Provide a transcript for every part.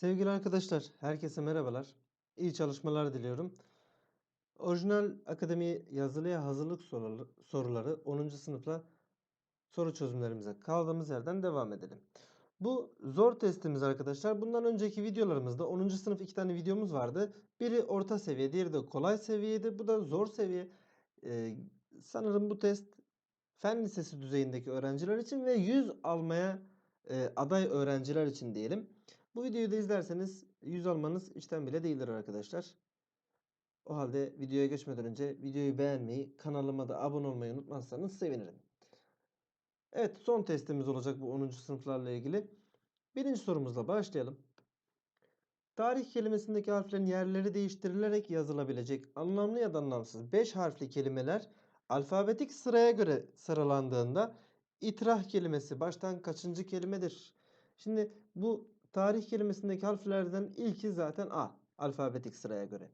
Sevgili arkadaşlar, herkese merhabalar. İyi çalışmalar diliyorum. Orijinal Akademi yazılıya hazırlık soruları, soruları 10. sınıfla soru çözümlerimize kaldığımız yerden devam edelim. Bu zor testimiz arkadaşlar. Bundan önceki videolarımızda 10. sınıf iki tane videomuz vardı. Biri orta seviye, diğeri de kolay seviyeydi. Bu da zor seviye. Ee, sanırım bu test fen lisesi düzeyindeki öğrenciler için ve 100 almaya e, aday öğrenciler için diyelim. Bu videoyu da izlerseniz 100 almanız işten bile değildir arkadaşlar. O halde videoya geçmeden önce videoyu beğenmeyi, kanalıma da abone olmayı unutmazsanız sevinirim. Evet son testimiz olacak bu 10. sınıflarla ilgili. Birinci sorumuzla başlayalım. Tarih kelimesindeki harflerin yerleri değiştirilerek yazılabilecek anlamlı ya da anlamsız 5 harfli kelimeler alfabetik sıraya göre sıralandığında itrah kelimesi baştan kaçıncı kelimedir? Şimdi bu tarih kelimesindeki harflerden ilki zaten A alfabetik sıraya göre.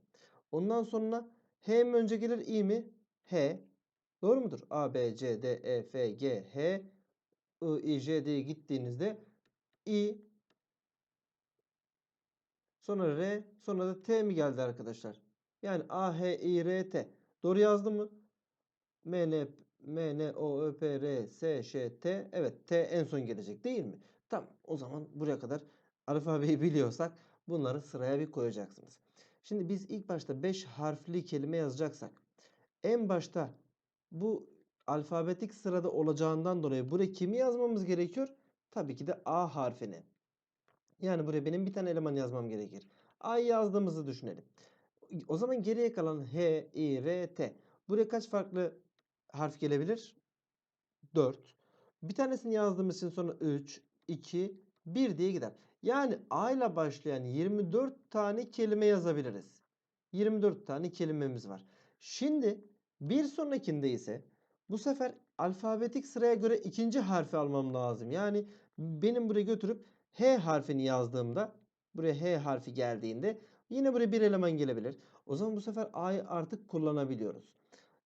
Ondan sonra H mi önce gelir I mi? H. Doğru mudur? A, B, C, D, E, F, G, H, I, I, J, D'ye gittiğinizde I, sonra R, sonra da T mi geldi arkadaşlar? Yani A, H, I, R, T. Doğru yazdım mı? M, N, M, N, O, Ö, P, R, S, Ş, T. Evet T en son gelecek değil mi? Tamam o zaman buraya kadar alfabeyi biliyorsak bunları sıraya bir koyacaksınız. Şimdi biz ilk başta 5 harfli kelime yazacaksak en başta bu alfabetik sırada olacağından dolayı buraya kimi yazmamız gerekiyor? Tabii ki de A harfini. Yani buraya benim bir tane eleman yazmam gerekir. A'yı yazdığımızı düşünelim. O zaman geriye kalan H, I, R, T. Buraya kaç farklı harf gelebilir? 4. Bir tanesini yazdığımız için sonra 3, 2, 1 diye gider. Yani A ile başlayan 24 tane kelime yazabiliriz. 24 tane kelimemiz var. Şimdi bir sonrakinde ise bu sefer alfabetik sıraya göre ikinci harfi almam lazım. Yani benim buraya götürüp H harfini yazdığımda buraya H harfi geldiğinde yine buraya bir eleman gelebilir. O zaman bu sefer A'yı artık kullanabiliyoruz.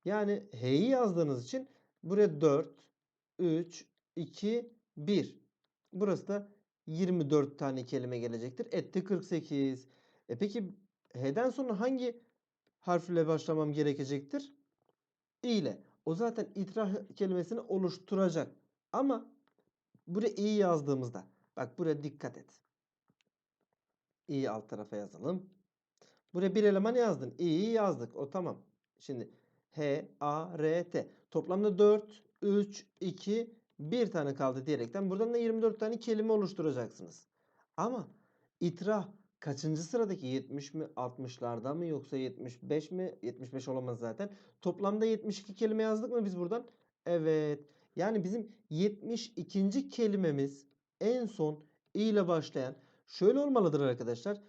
Yani H'yi yazdığınız için buraya 4, 3, 2, 1. Burası da 24 tane kelime gelecektir. Etti 48. E peki H'den sonra hangi harfle başlamam gerekecektir? İ ile. O zaten itiraf kelimesini oluşturacak. Ama buraya i yazdığımızda bak buraya dikkat et. İ'yi alt tarafa yazalım. Buraya bir eleman yazdın. İ'yi yazdık. O tamam. Şimdi H, A, R, T. Toplamda 4, 3, 2, 1 tane kaldı diyerekten buradan da 24 tane kelime oluşturacaksınız. Ama itiraf kaçıncı sıradaki 70 mi 60'larda mı yoksa 75 mi 75 olamaz zaten. Toplamda 72 kelime yazdık mı biz buradan? Evet. Yani bizim 72. kelimemiz en son i ile başlayan şöyle olmalıdır arkadaşlar.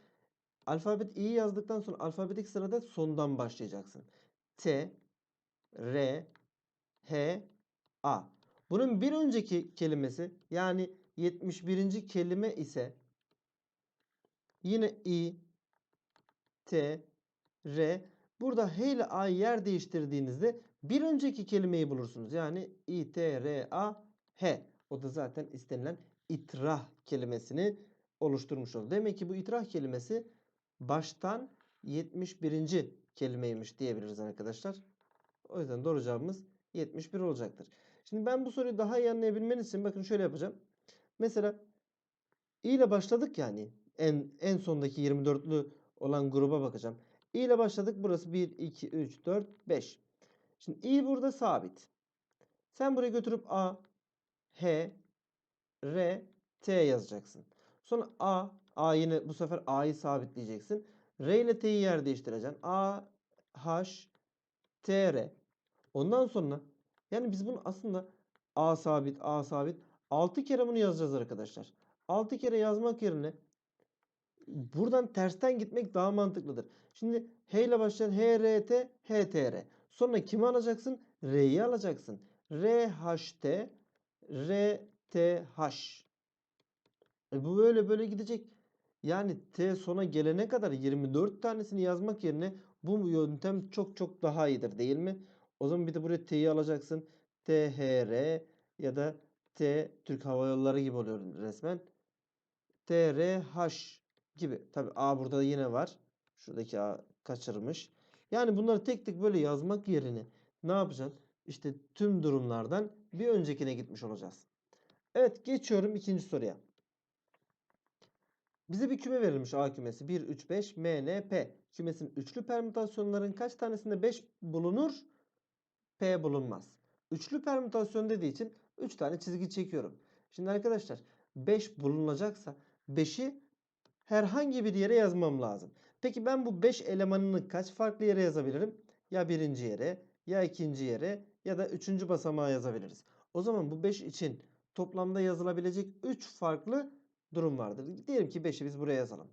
Alfabet i yazdıktan sonra alfabetik sırada sondan başlayacaksın. T, R, H, A. Bunun bir önceki kelimesi yani 71. kelime ise yine i, t, r. Burada h ile a yer değiştirdiğinizde bir önceki kelimeyi bulursunuz. Yani i, t, r, a, h. O da zaten istenilen itrah kelimesini oluşturmuş oldu. Demek ki bu itrah kelimesi baştan 71. kelimeymiş diyebiliriz arkadaşlar. O yüzden doğru cevabımız 71 olacaktır. Şimdi ben bu soruyu daha iyi anlayabilmeniz için bakın şöyle yapacağım. Mesela i ile başladık yani. En, en sondaki 24'lü olan gruba bakacağım. i ile başladık. Burası 1, 2, 3, 4, 5. Şimdi i burada sabit. Sen buraya götürüp a, h, r, t yazacaksın. Sonra a, a yine bu sefer a'yı sabitleyeceksin. R ile t'yi yer değiştireceksin. a, h, t, r. Ondan sonra yani biz bunu aslında A sabit, A sabit 6 kere bunu yazacağız arkadaşlar. 6 kere yazmak yerine buradan tersten gitmek daha mantıklıdır. Şimdi H ile başlayan H, R, T, H, T, R. Sonra kimi alacaksın? R'yi alacaksın. R, H, T, R, T, H. E bu böyle böyle gidecek. Yani T sona gelene kadar 24 tanesini yazmak yerine bu yöntem çok çok daha iyidir değil mi? O zaman bir de buraya T'yi alacaksın. THR ya da T Türk Hava Yolları gibi oluyor resmen. TRH gibi. Tabi A burada yine var. Şuradaki A kaçırmış. Yani bunları tek tek böyle yazmak yerine ne yapacaksın? İşte tüm durumlardan bir öncekine gitmiş olacağız. Evet geçiyorum ikinci soruya. Bize bir küme verilmiş A kümesi. 1, 3, 5, M, N, P. Kümesin üçlü permütasyonların kaç tanesinde 5 bulunur? P bulunmaz. Üçlü permütasyon dediği için 3 tane çizgi çekiyorum. Şimdi arkadaşlar 5 bulunacaksa 5'i herhangi bir yere yazmam lazım. Peki ben bu 5 elemanını kaç farklı yere yazabilirim? Ya birinci yere, ya ikinci yere ya da üçüncü basamağa yazabiliriz. O zaman bu 5 için toplamda yazılabilecek 3 farklı durum vardır. Diyelim ki 5'i biz buraya yazalım.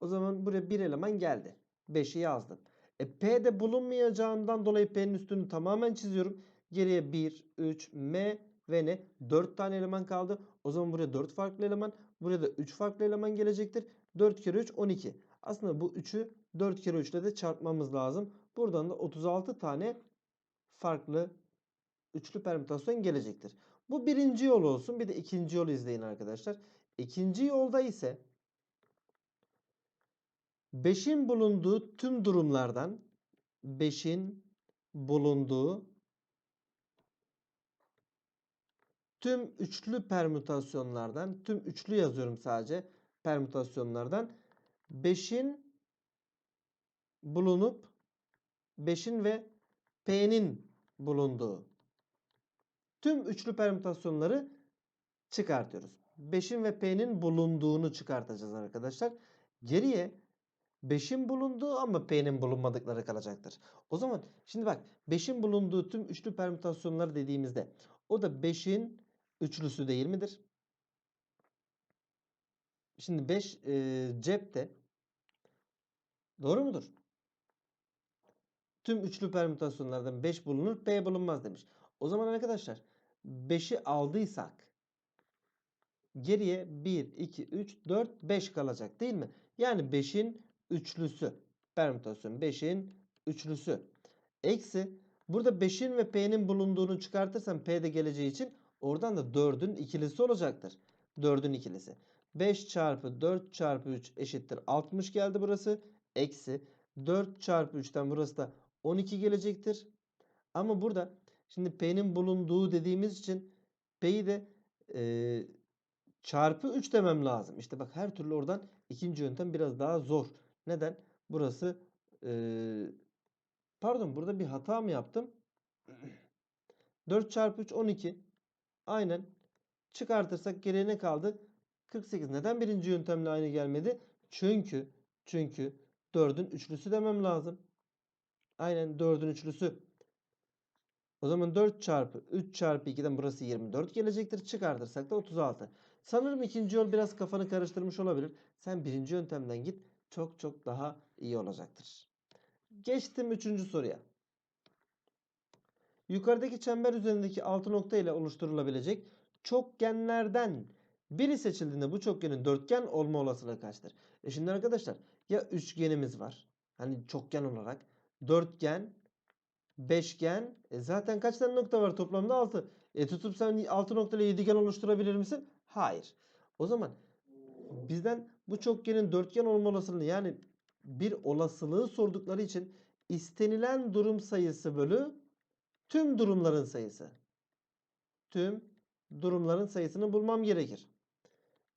O zaman buraya bir eleman geldi. 5'i yazdım. E, P'de bulunmayacağından dolayı P'nin üstünü tamamen çiziyorum. Geriye 1, 3, M ve N. 4 tane eleman kaldı. O zaman buraya 4 farklı eleman. Buraya da 3 farklı eleman gelecektir. 4 kere 3 12. Aslında bu 3'ü 4 kere 3 ile de çarpmamız lazım. Buradan da 36 tane farklı üçlü permütasyon gelecektir. Bu birinci yol olsun. Bir de ikinci yolu izleyin arkadaşlar. İkinci yolda ise 5'in bulunduğu tüm durumlardan 5'in bulunduğu tüm üçlü permütasyonlardan tüm üçlü yazıyorum sadece permütasyonlardan 5'in bulunup 5'in ve P'nin bulunduğu tüm üçlü permütasyonları çıkartıyoruz. 5'in ve P'nin bulunduğunu çıkartacağız arkadaşlar. Geriye 5'in bulunduğu ama P'nin bulunmadıkları kalacaktır. O zaman şimdi bak 5'in bulunduğu tüm üçlü permütasyonları dediğimizde o da 5'in üçlüsü değil midir? Şimdi 5 e, cepte doğru mudur? Tüm üçlü permütasyonlardan 5 bulunur, P bulunmaz demiş. O zaman arkadaşlar 5'i aldıysak geriye 1, 2, 3, 4, 5 kalacak değil mi? Yani 5'in üçlüsü. Permütasyon 5'in üçlüsü. Eksi burada 5'in ve P'nin bulunduğunu çıkartırsam P de geleceği için oradan da 4'ün ikilisi olacaktır. 4'ün ikilisi. 5 çarpı 4 çarpı 3 eşittir 60 geldi burası. Eksi 4 çarpı 3'ten burası da 12 gelecektir. Ama burada şimdi P'nin bulunduğu dediğimiz için P'yi de e, çarpı 3 demem lazım. İşte bak her türlü oradan ikinci yöntem biraz daha zor. Neden? Burası e, pardon burada bir hata mı yaptım? 4 çarpı 3 12. Aynen. Çıkartırsak geriye ne kaldı? 48. Neden birinci yöntemle aynı gelmedi? Çünkü çünkü 4'ün üçlüsü demem lazım. Aynen 4'ün üçlüsü. O zaman 4 çarpı 3 çarpı 2'den burası 24 gelecektir. Çıkartırsak da 36. Sanırım ikinci yol biraz kafanı karıştırmış olabilir. Sen birinci yöntemden git. Çok çok daha iyi olacaktır. Geçtim üçüncü soruya. Yukarıdaki çember üzerindeki altı nokta ile oluşturulabilecek çokgenlerden biri seçildiğinde bu çokgenin dörtgen olma olasılığı kaçtır? E şimdi arkadaşlar ya üçgenimiz var. Hani çokgen olarak. Dörtgen, beşgen. E zaten kaç tane nokta var toplamda? 6. E tutup sen 6 nokta ile yedigen oluşturabilir misin? Hayır. O zaman bizden bu çokgenin dörtgen olma olasılığını yani bir olasılığı sordukları için istenilen durum sayısı bölü tüm durumların sayısı. Tüm durumların sayısını bulmam gerekir.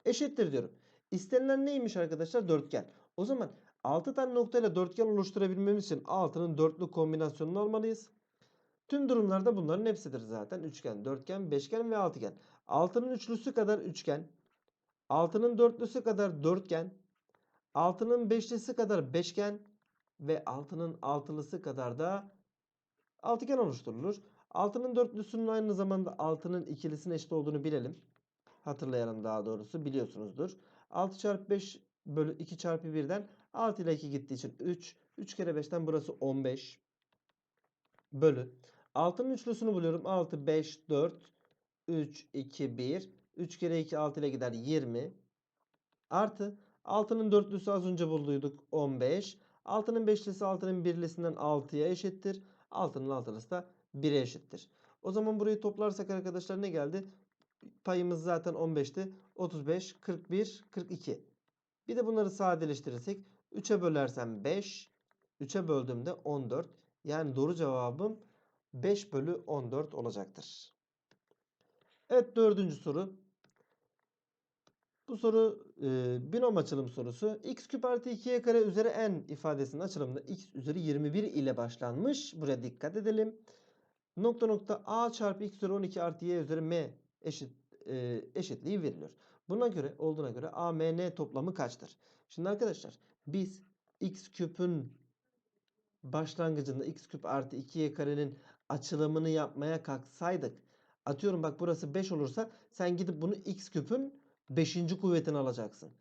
Eşittir diyorum. İstenilen neymiş arkadaşlar? Dörtgen. O zaman 6 tane noktayla dörtgen oluşturabilmemiz için 6'nın dörtlü kombinasyonunu almalıyız. Tüm durumlarda bunların hepsidir zaten. Üçgen, dörtgen, beşgen ve altıgen. 6'nın üçlüsü kadar üçgen. 6'nın dörtlüsü kadar dörtgen. 6'nın beşlisi kadar beşgen. Ve 6'nın altılısı kadar da altıgen oluşturulur. 6'nın dörtlüsünün aynı zamanda 6'nın ikilisine eşit olduğunu bilelim. Hatırlayalım daha doğrusu biliyorsunuzdur. 6 çarpı 5 bölü 2 çarpı 1'den 6 ile 2 gittiği için 3. 3 kere 5'ten burası 15. Bölü. 6'nın üçlüsünü buluyorum. 6, 5, 4, 3, 2, 1. 3 kere 2 6 ile gider 20. Artı 6'nın dörtlüsü az önce bulduyduk 15. 6'nın beşlisi 6'nın birlisinden 6'ya eşittir. 6'nın altılısı da 1'e eşittir. O zaman burayı toplarsak arkadaşlar ne geldi? Payımız zaten 15'ti. 35, 41, 42. Bir de bunları sadeleştirirsek 3'e bölersem 5. 3'e böldüğümde 14. Yani doğru cevabım 5 bölü 14 olacaktır. Evet dördüncü soru. Bu soru e, binom açılım sorusu. x küp artı 2y kare üzeri n ifadesinin açılımında x üzeri 21 ile başlanmış. Buraya dikkat edelim. Nokta nokta a çarpı x üzeri 12 artı y üzeri m eşit e, eşitliği veriliyor. Buna göre olduğuna göre a m n toplamı kaçtır? Şimdi arkadaşlar biz x küpün başlangıcında x küp artı 2y karenin açılımını yapmaya kalksaydık. Atıyorum bak burası 5 olursa sen gidip bunu x küpün 5. kuvvetini alacaksın.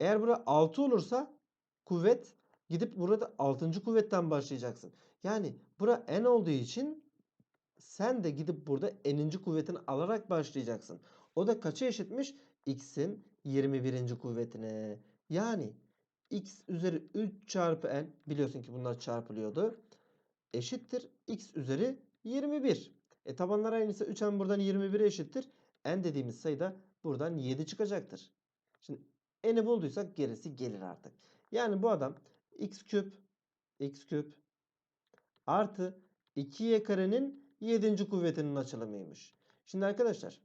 Eğer burada 6 olursa kuvvet gidip burada 6. kuvvetten başlayacaksın. Yani bura n olduğu için sen de gidip burada n'inci kuvvetini alarak başlayacaksın. O da kaça eşitmiş? x'in 21. kuvvetine. Yani x üzeri 3 çarpı n biliyorsun ki bunlar çarpılıyordu. Eşittir x üzeri 21. E tabanlar aynıysa 3n buradan 21'e eşittir. n dediğimiz sayıda buradan 7 çıkacaktır. Şimdi n'i bulduysak gerisi gelir artık. Yani bu adam x küp x küp artı 2y karenin 7. kuvvetinin açılımıymış. Şimdi arkadaşlar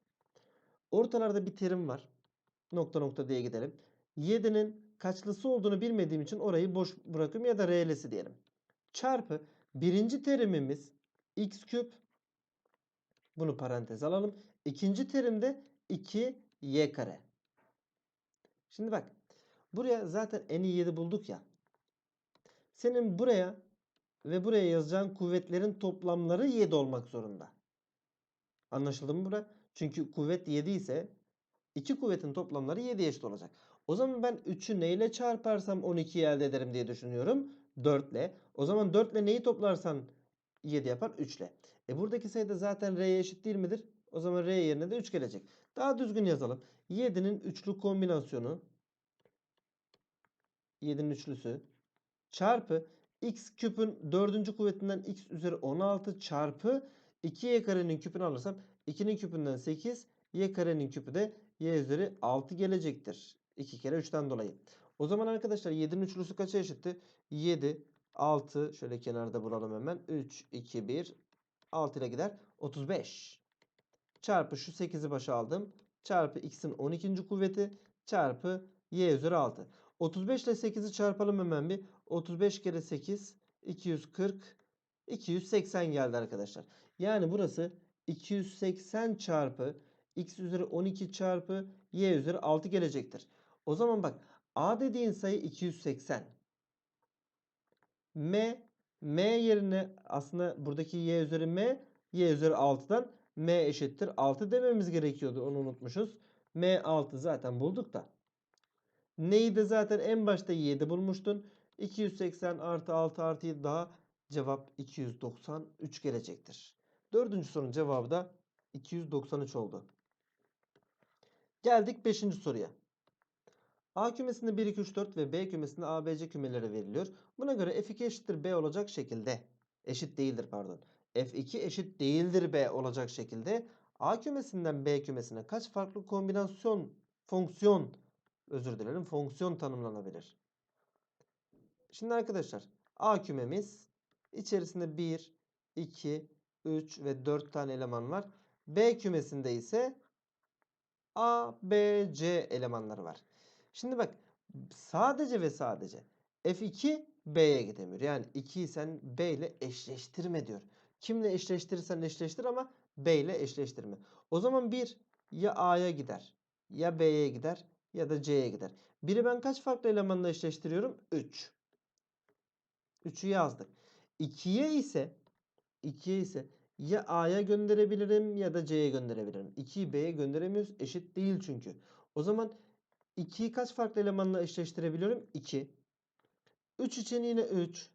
ortalarda bir terim var. Nokta nokta diye gidelim. 7'nin kaçlısı olduğunu bilmediğim için orayı boş bırakıyorum ya da r'lisi diyelim. Çarpı birinci terimimiz x küp bunu parantez alalım. İkinci terimde 2y kare. Şimdi bak. Buraya zaten n'i 7 bulduk ya. Senin buraya ve buraya yazacağın kuvvetlerin toplamları 7 olmak zorunda. Anlaşıldı mı bura? Çünkü kuvvet 7 ise iki kuvvetin toplamları 7 eşit olacak. O zaman ben 3'ü neyle çarparsam 12'yi elde ederim diye düşünüyorum. 4 ile. O zaman 4 ile neyi toplarsan 7 yapar? 3 ile. E buradaki sayı da zaten R'ye eşit değil midir? O zaman R yerine de 3 gelecek. Daha düzgün yazalım. 7'nin üçlü kombinasyonu 7'nin üçlüsü çarpı x küpün 4. kuvvetinden x üzeri 16 çarpı 2y karenin küpünü alırsam 2'nin küpünden 8 y karenin küpü de y üzeri 6 gelecektir. 2 kere 3'ten dolayı. O zaman arkadaşlar 7'nin üçlüsü kaça eşitti? 7, 6 şöyle kenarda bulalım hemen. 3, 2, 1, 6 ile gider. 35 çarpı şu 8'i başa aldım. Çarpı x'in 12. kuvveti çarpı y üzeri 6. 35 ile 8'i çarpalım hemen bir. 35 kere 8 240 280 geldi arkadaşlar. Yani burası 280 çarpı x üzeri 12 çarpı y üzeri 6 gelecektir. O zaman bak a dediğin sayı 280. m m yerine aslında buradaki y üzeri m y üzeri 6'dan m eşittir 6 dememiz gerekiyordu. Onu unutmuşuz. m 6 zaten bulduk da. Neyi de zaten en başta 7 bulmuştun. 280 artı 6 artı 7 daha cevap 293 gelecektir. Dördüncü sorunun cevabı da 293 oldu. Geldik 5. soruya. A kümesinde 1, 2, 3, 4 ve B kümesinde A, B, C kümeleri veriliyor. Buna göre F2 eşittir B olacak şekilde. Eşit değildir pardon. F2 eşit değildir B olacak şekilde A kümesinden B kümesine kaç farklı kombinasyon fonksiyon özür dilerim fonksiyon tanımlanabilir. Şimdi arkadaşlar A kümemiz içerisinde 1, 2, 3 ve 4 tane eleman var. B kümesinde ise A, B, C elemanları var. Şimdi bak sadece ve sadece F2 B'ye gidemiyor. Yani 2'yi sen B ile eşleştirme diyor. Kimle eşleştirirsen eşleştir ama B ile eşleştirme. O zaman 1 ya A'ya gider ya B'ye gider ya da C'ye gider. Biri ben kaç farklı elemanla eşleştiriyorum? 3. 3'ü yazdık. 2'ye ise 2'ye ise ya A'ya gönderebilirim ya da C'ye gönderebilirim. 2'yi B'ye gönderemiyoruz. Eşit değil çünkü. O zaman 2'yi kaç farklı elemanla eşleştirebiliyorum? 2. 3 için yine 3.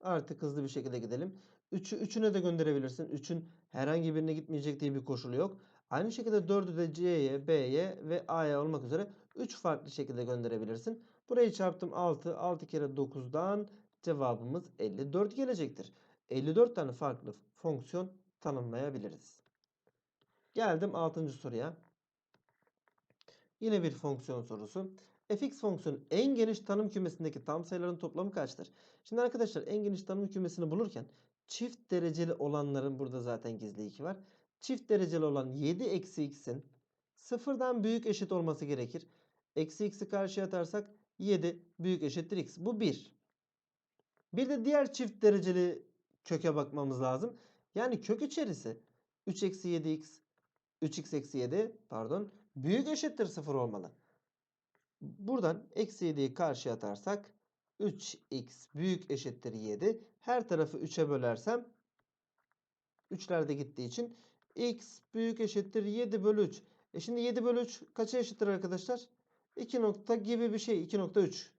Artık hızlı bir şekilde gidelim. 3'ü 3'üne de gönderebilirsin. 3'ün herhangi birine gitmeyecek diye bir koşulu yok. Aynı şekilde 4'ü de C'ye, B'ye ve A'ya olmak üzere 3 farklı şekilde gönderebilirsin. Burayı çarptım 6. 6 kere 9'dan cevabımız 54 gelecektir. 54 tane farklı fonksiyon tanımlayabiliriz. Geldim 6. soruya. Yine bir fonksiyon sorusu. fx fonksiyonu en geniş tanım kümesindeki tam sayıların toplamı kaçtır? Şimdi arkadaşlar en geniş tanım kümesini bulurken çift dereceli olanların burada zaten gizli 2 var. Çift dereceli olan 7 eksi x'in sıfırdan büyük eşit olması gerekir. Eksi x'i karşıya atarsak 7 büyük eşittir x. Bu 1. Bir de diğer çift dereceli köke bakmamız lazım. Yani kök içerisi 3 eksi 7x 3x eksi 7 pardon büyük eşittir 0 olmalı. Buradan eksi 7'yi karşıya atarsak 3x büyük eşittir 7. Her tarafı 3'e bölersem 3'ler de gittiği için x büyük eşittir 7 bölü 3. E şimdi 7 bölü 3 kaça eşittir arkadaşlar? 2 nokta gibi bir şey. 2.3.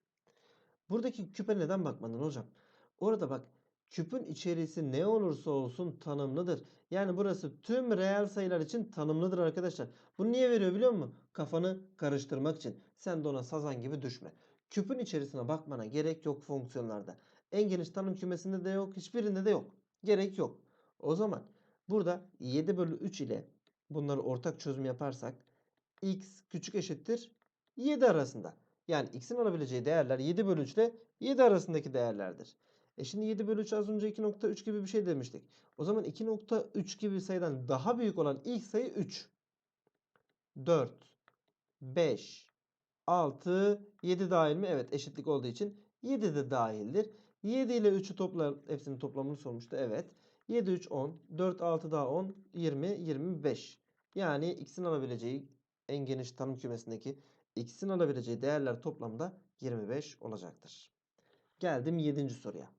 Buradaki küpe neden bakmadın hocam? Orada bak küpün içerisi ne olursa olsun tanımlıdır. Yani burası tüm reel sayılar için tanımlıdır arkadaşlar. Bunu niye veriyor biliyor musun? Kafanı karıştırmak için. Sen de ona sazan gibi düşme. Küpün içerisine bakmana gerek yok fonksiyonlarda. En geniş tanım kümesinde de yok. Hiçbirinde de yok. Gerek yok. O zaman burada 7 bölü 3 ile bunları ortak çözüm yaparsak x küçük eşittir 7 arasında. Yani x'in alabileceği değerler 7 bölü 3 ile 7 arasındaki değerlerdir. E şimdi 7 bölü 3 az önce 2.3 gibi bir şey demiştik. O zaman 2.3 gibi bir sayıdan daha büyük olan ilk sayı 3. 4, 5, 6, 7 dahil mi? Evet eşitlik olduğu için 7 de dahildir. 7 ile 3'ü topla, hepsinin toplamını sormuştu. Evet. 7, 3, 10. 4, 6 daha 10, 20, 25. Yani x'in alabileceği en geniş tanım kümesindeki x'in alabileceği değerler toplamda 25 olacaktır. Geldim 7. soruya.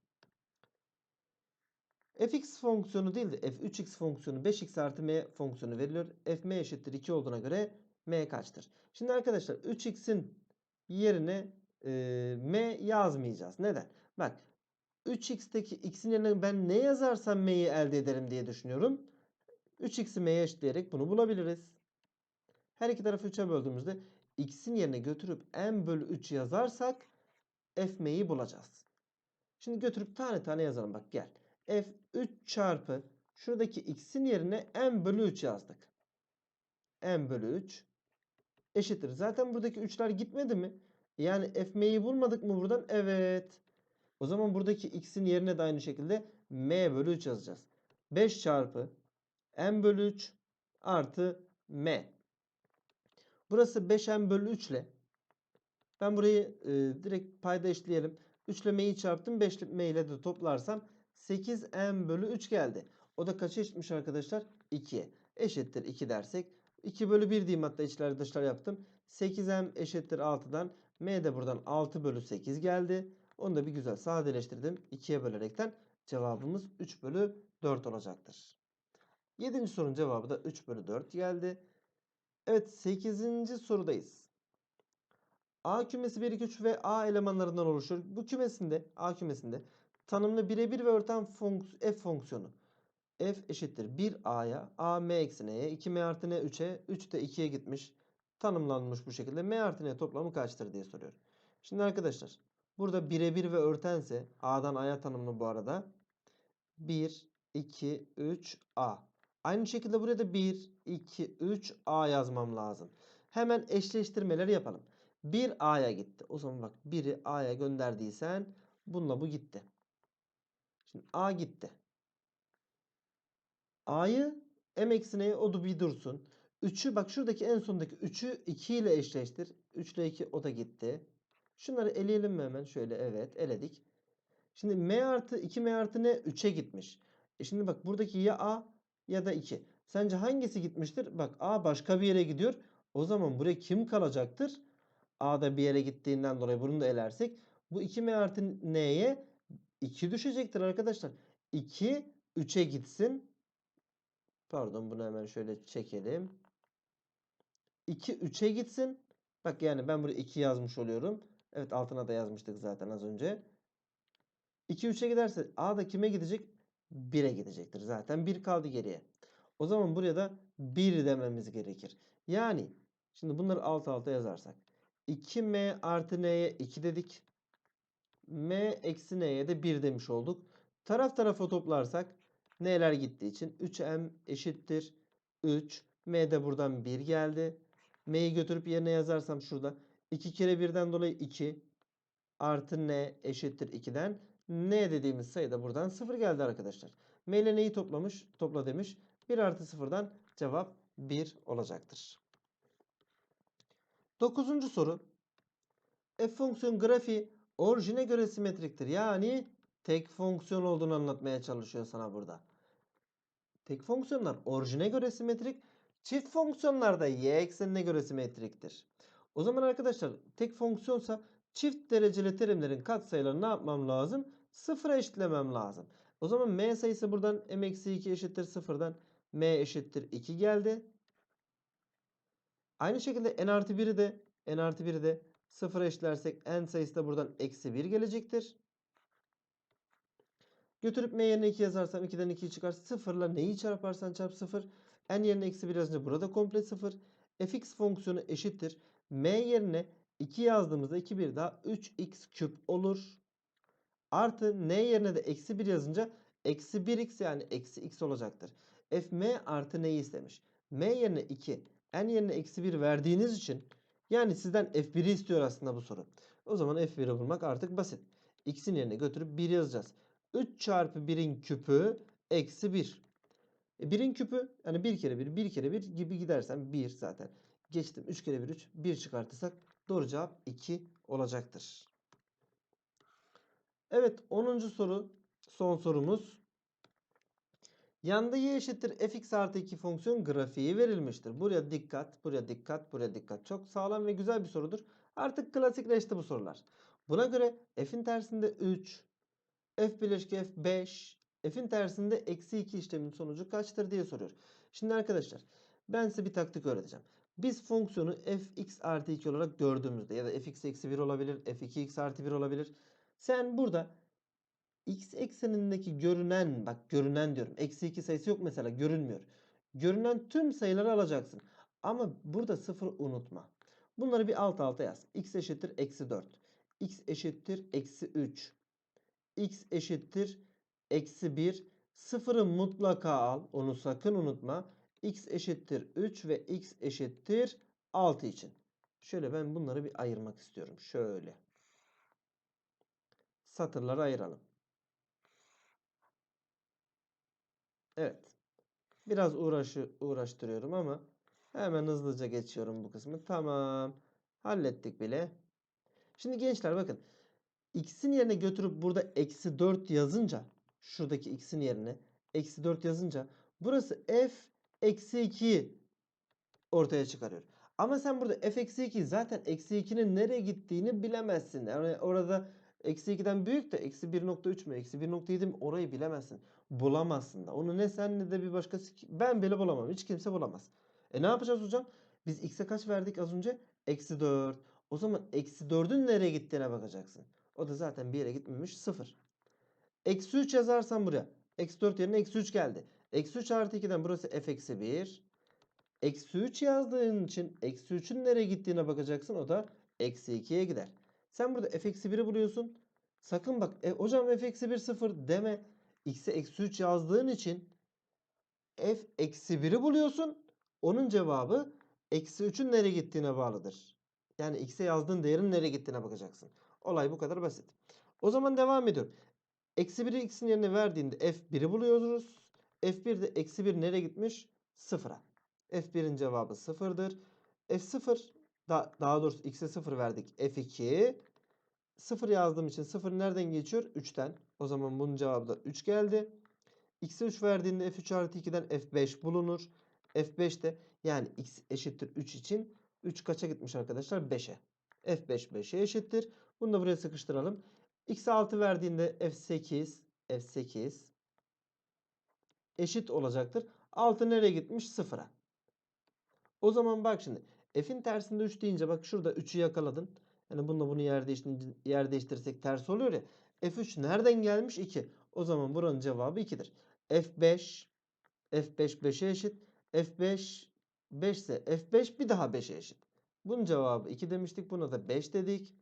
fx fonksiyonu değil de f3x fonksiyonu 5x artı m fonksiyonu veriliyor. f m eşittir 2 olduğuna göre m kaçtır? Şimdi arkadaşlar 3x'in yerine e, m yazmayacağız. Neden? Bak 3x'teki x'in yerine ben ne yazarsam m'yi elde ederim diye düşünüyorum. 3x'i m'ye eşitleyerek bunu bulabiliriz. Her iki tarafı 3'e böldüğümüzde x'in yerine götürüp m bölü 3 yazarsak f m'yi bulacağız. Şimdi götürüp tane tane yazalım. Bak gel. f 3 çarpı şuradaki x'in yerine m bölü 3 yazdık. m bölü 3 eşittir. Zaten buradaki 3'ler gitmedi mi? Yani f m'yi bulmadık mı buradan? Evet. O zaman buradaki x'in yerine de aynı şekilde m bölü 3 yazacağız. 5 çarpı m bölü 3 artı m. Burası 5m bölü 3 ile ben burayı e, direkt payda eşleyelim. 3 ile m'yi çarptım. 5 ile m ile de toplarsam 8m bölü 3 geldi. O da kaça eşitmiş arkadaşlar? 2'ye. Eşittir 2 dersek. 2 bölü 1 diyeyim hatta içler dışlar yaptım. 8m eşittir 6'dan. m de buradan 6 bölü 8 geldi. Onu da bir güzel sadeleştirdim. 2'ye bölerekten cevabımız 3 bölü 4 olacaktır. 7. sorunun cevabı da 3 bölü 4 geldi. Evet 8. sorudayız. A kümesi 1, 2, 3 ve A elemanlarından oluşur. Bu kümesinde A kümesinde tanımlı birebir ve örten fonks f fonksiyonu f eşittir 1a'ya a m eksi n'ye 2m artı n 3'e 3 de 2'ye gitmiş. Tanımlanmış bu şekilde m artı n toplamı kaçtır diye soruyor. Şimdi arkadaşlar burada birebir ve örtense a'dan a'ya tanımlı bu arada 1, 2, 3 a. Aynı şekilde buraya da 1, 2, 3 a yazmam lazım. Hemen eşleştirmeleri yapalım. 1 a'ya gitti. O zaman bak 1'i a'ya gönderdiysen bununla bu gitti. Şimdi a gitti. A'yı m eksi o da bir dursun. 3'ü bak şuradaki en sondaki 3'ü 2 ile eşleştir. 3 ile 2 o da gitti. Şunları eleyelim mi hemen? Şöyle evet eledik. Şimdi m artı 2m artı ne? 3'e gitmiş. E şimdi bak buradaki ya a ya da 2. Sence hangisi gitmiştir? Bak a başka bir yere gidiyor. O zaman buraya kim kalacaktır? A da bir yere gittiğinden dolayı bunu da elersek. Bu 2m artı n'ye 2 düşecektir arkadaşlar. 2 3'e gitsin. Pardon bunu hemen şöyle çekelim. 2 3'e gitsin. Bak yani ben buraya 2 yazmış oluyorum. Evet altına da yazmıştık zaten az önce. 2 3'e giderse A da kime gidecek? 1'e gidecektir. Zaten 1 kaldı geriye. O zaman buraya da 1 dememiz gerekir. Yani şimdi bunları alt alta yazarsak. 2m artı n'ye 2 dedik. m eksi n'ye de 1 demiş olduk. Taraf tarafa toplarsak n'ler gittiği için 3m eşittir 3. m de buradan 1 geldi. m'yi götürüp yerine yazarsam şurada 2 kere 1'den dolayı 2 artı n eşittir 2'den n dediğimiz sayı da buradan 0 geldi arkadaşlar. M ile neyi toplamış? Topla demiş. 1 artı 0'dan cevap 1 olacaktır. Dokuzuncu soru. F fonksiyon grafiği orijine göre simetriktir. Yani tek fonksiyon olduğunu anlatmaya çalışıyor sana burada. Tek fonksiyonlar orijine göre simetrik. Çift fonksiyonlar da y eksenine göre simetriktir. O zaman arkadaşlar tek fonksiyonsa çift dereceli terimlerin katsayılarını ne yapmam lazım? Sıfıra eşitlemem lazım. O zaman m sayısı buradan m-2 eşittir sıfırdan m eşittir 2 geldi. Aynı şekilde n artı 1'i de n artı 1'i de sıfıra eşitlersek n sayısı da buradan eksi 1 gelecektir. Götürüp m yerine 2 yazarsam 2'den 2'yi çıkar. 0 ile neyi çarparsan çarp 0. n yerine eksi 1 yazınca burada komple 0. fx fonksiyonu eşittir. m yerine 2 yazdığımızda 2 bir daha 3x küp olur. Artı n yerine de eksi 1 yazınca eksi 1x yani eksi x olacaktır. f m artı neyi istemiş? m yerine 2 n yerine eksi 1 verdiğiniz için yani sizden f1'i istiyor aslında bu soru. O zaman f1'i bulmak artık basit. x'in yerine götürüp 1 yazacağız. 3 çarpı 1'in küpü eksi 1. E 1'in küpü yani 1 kere 1 1 kere 1 gibi gidersem 1 zaten. Geçtim 3 kere 1 3 1 çıkartırsak doğru cevap 2 olacaktır. Evet 10. soru son sorumuz. Yanda y eşittir fx artı 2 fonksiyon grafiği verilmiştir. Buraya dikkat, buraya dikkat, buraya dikkat. Çok sağlam ve güzel bir sorudur. Artık klasikleşti bu sorular. Buna göre f'in tersinde 3, f bileşki f 5, f'in tersinde eksi 2 işlemin sonucu kaçtır diye soruyor. Şimdi arkadaşlar ben size bir taktik öğreteceğim. Biz fonksiyonu fx artı 2 olarak gördüğümüzde ya da fx eksi 1 olabilir, f2x artı 1 olabilir. Sen burada x eksenindeki görünen bak görünen diyorum. Eksi 2 sayısı yok mesela görünmüyor. Görünen tüm sayıları alacaksın. Ama burada sıfır unutma. Bunları bir alt alta yaz. x eşittir eksi 4. x eşittir eksi 3. x eşittir eksi 1. Sıfırı mutlaka al. Onu sakın unutma. x eşittir 3 ve x eşittir 6 için. Şöyle ben bunları bir ayırmak istiyorum. Şöyle. Satırları ayıralım. Evet. Biraz uğraşı uğraştırıyorum ama hemen hızlıca geçiyorum bu kısmı. Tamam. Hallettik bile. Şimdi gençler bakın. X'in yerine götürüp burada eksi 4 yazınca şuradaki x'in yerine eksi 4 yazınca burası f eksi 2 ortaya çıkarıyor. Ama sen burada f eksi 2 zaten eksi 2'nin nereye gittiğini bilemezsin. Yani orada eksi 2'den büyük de eksi 1.3 mü eksi 1.7 mi orayı bilemezsin. Bulamazsın da. Onu ne sen ne de bir başkası ben bile bulamam. Hiç kimse bulamaz. E ne yapacağız hocam? Biz x'e kaç verdik az önce? Eksi 4. O zaman eksi 4'ün nereye gittiğine bakacaksın. O da zaten bir yere gitmemiş 0. Eksi 3 yazarsan buraya. Eksi 4 yerine eksi 3 geldi. Eksi 3 artı 2'den burası f eksi 1. Eksi 3 yazdığın için eksi 3'ün nereye gittiğine bakacaksın. O da eksi 2'ye gider. Sen burada f eksi 1'i buluyorsun. Sakın bak e, hocam f eksi 1 0 deme. x'e eksi 3 yazdığın için f eksi 1'i buluyorsun. Onun cevabı eksi 3'ün nereye gittiğine bağlıdır. Yani x'e yazdığın değerin nereye gittiğine bakacaksın. Olay bu kadar basit. O zaman devam ediyorum. Eksi 1'i x'in yerine verdiğinde f1'i buluyoruz. f1 de eksi 1 nereye gitmiş? 0'a. f1'in cevabı 0'dır. f0 da, daha doğrusu x'e 0 verdik. f2 0 yazdığım için 0 nereden geçiyor? 3'ten. O zaman bunun cevabı da 3 geldi. x'e 3 verdiğinde f3 artı 2'den f5 bulunur. f5 de yani x eşittir 3 için 3 kaça gitmiş arkadaşlar? 5'e. f5 5'e eşittir. Bunu da buraya sıkıştıralım. X'e 6 verdiğinde F8 F8 eşit olacaktır. 6 nereye gitmiş? 0'a. O zaman bak şimdi F'in tersinde 3 deyince bak şurada 3'ü yakaladın. Yani bununla bunu yer, değiştir yer değiştirirsek ters oluyor ya. F3 nereden gelmiş? 2. O zaman buranın cevabı 2'dir. F5 F5 5'e eşit. F5 5 ise F5 bir daha 5'e eşit. Bunun cevabı 2 demiştik. Buna da 5 dedik.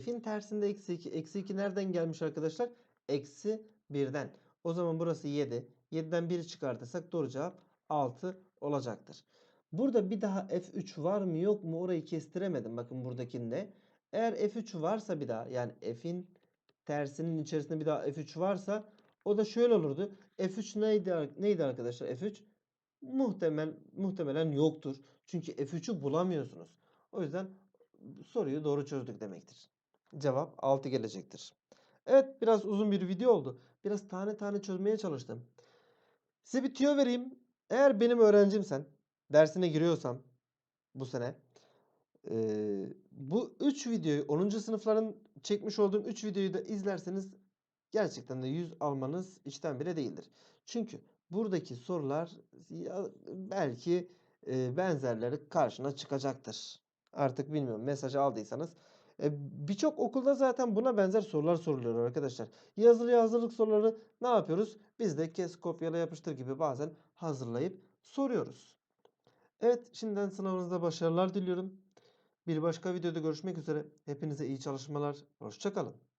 F'in tersinde eksi 2. Eksi 2 nereden gelmiş arkadaşlar? Eksi 1'den. O zaman burası 7. 7'den 1'i çıkartırsak doğru cevap 6 olacaktır. Burada bir daha F3 var mı yok mu orayı kestiremedim. Bakın buradakinde. Eğer F3 varsa bir daha yani F'in tersinin içerisinde bir daha F3 varsa o da şöyle olurdu. F3 neydi, neydi arkadaşlar? F3 muhtemel muhtemelen yoktur. Çünkü F3'ü bulamıyorsunuz. O yüzden soruyu doğru çözdük demektir. Cevap 6 gelecektir. Evet biraz uzun bir video oldu. Biraz tane tane çözmeye çalıştım. Size bir tüyo vereyim. Eğer benim öğrencimsen, dersine giriyorsam bu sene eee, bu 3 videoyu 10. sınıfların çekmiş olduğum 3 videoyu da izlerseniz gerçekten de 100 almanız içten bile değildir. Çünkü buradaki sorular belki e, benzerleri karşına çıkacaktır. Artık bilmiyorum mesajı aldıysanız. E, Birçok okulda zaten buna benzer sorular soruluyor arkadaşlar. Yazılı hazırlık soruları ne yapıyoruz? Biz de kes kopyala yapıştır gibi bazen hazırlayıp soruyoruz. Evet şimdiden sınavınızda başarılar diliyorum. Bir başka videoda görüşmek üzere. Hepinize iyi çalışmalar. Hoşçakalın.